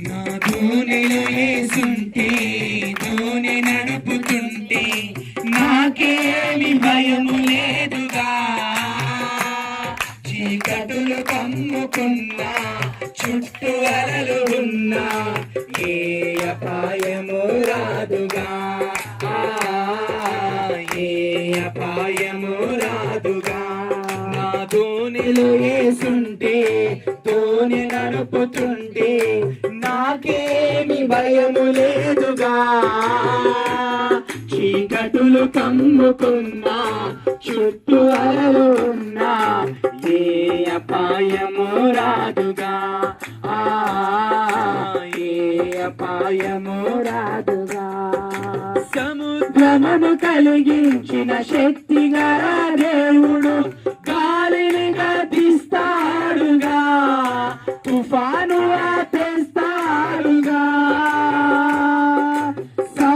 నా దోణిలో వేసుంటే దోణి నడుపుతుంటే నాకేమి భయము లేదుగా. చీకటులు కమ్ముకున్నా చుట్టూ అలలు ఉన్నా ఏ అపాయము రాదుగా. ఏ అపాయము రాదుగా. నా దోణిలో వేసుంటే దోణి నడుపుతుంటే నాకేమి భయము లేదుగా. చీకటులు కమ్ముకున్నా చుట్టూ అలలు ఉన్నా ఏ అపాయము రాదుగా. ఆ ఏ అపాయము రాదుగా. సముద్రమును కలిగించిన శక్తిగా దేవుడు.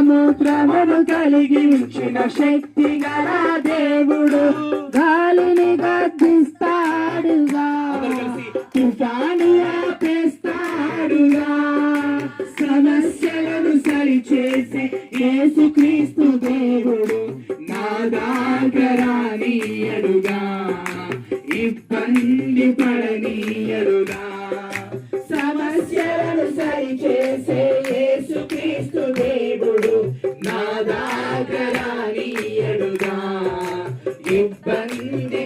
సముద్రమును కలిగించిన శక్తి గల దేవుడు. గాలిని గద్దిస్తాడుగా. తుఫాను ఆపేస్తాడుగా. సమస్యలను సరిచేసే యేసుక్రీస్తు దేవుడు నా దాగరానీయడుగా ఇబ్బంది పడనీయడుగా. సమస్యలను సరిచేసే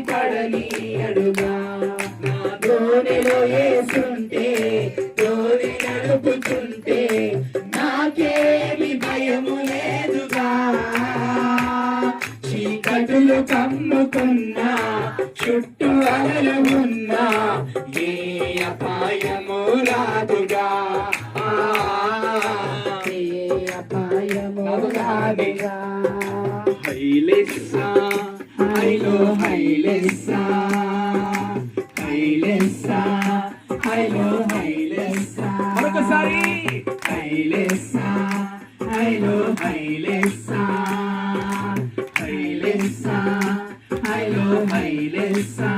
పడనీయడుగా నా దోణిలో ఏసుంటే దోణి నడుపుతుంటే నాకేమి భయము లేదుగా. చీకటులు కమ్ముకున్నా చుట్టూ అలలు ఉన్నా ఏ అపాయము రాదు. హైలెస్సా హైలో హైలెస్సా హైలెస్సా హైలో హైలెస్సా మరొకసారి హైలెస్సా హైలో హైలెస్సా హైలెస్సా హైలో హైలెస్సా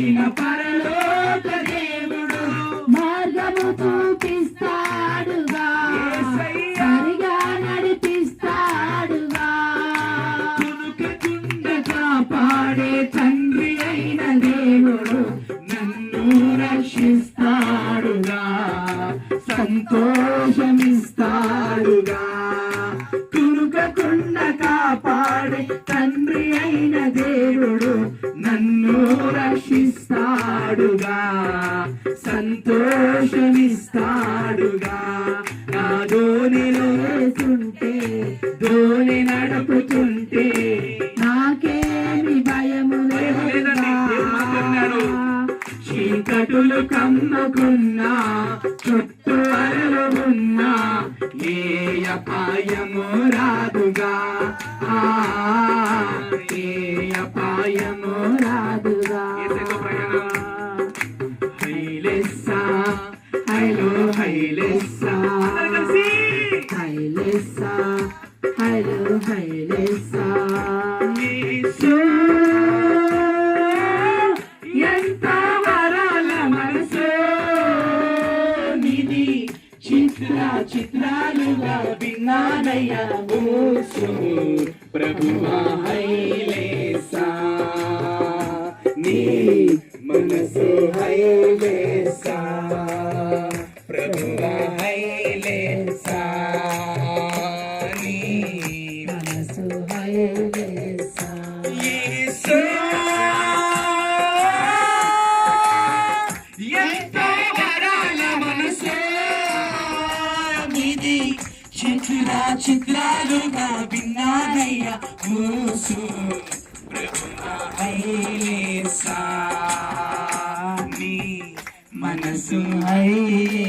గమనించిన పరలోక దేవుడు. మార్గము చూపిస్తాడుగా. సరిగా నడిపిస్తాడుగా. కునుకకుండా కాపాడే తండ్రి అయిన దేవుడు నన్ను రక్షిస్తాడుగా. సంతోషమిస్తాడుగా. కాపాడే తండ్రి అయిన దేవుడు నన్ను రక్షిస్తాడుగా సంతోషమిస్తాడుగా. నా ధోనిలో వేసుంటే ధోని నడుపుతుంటే నాకేమి భయము లేదుగా చీకటులు కమ్ముకున్నా చుట్టూ అలలు ఉన్నా ఏ అపాయము రాదుగా. ఆ, ఏ అపాయము చిత్రాలుగా విన్నానయ్యా ఊసు ప్రభువా హైలేసా నీ మనసు హైలేసా ప్రభువా హైలేసా నీ మనసు హైలేసా మనసు అయ్యే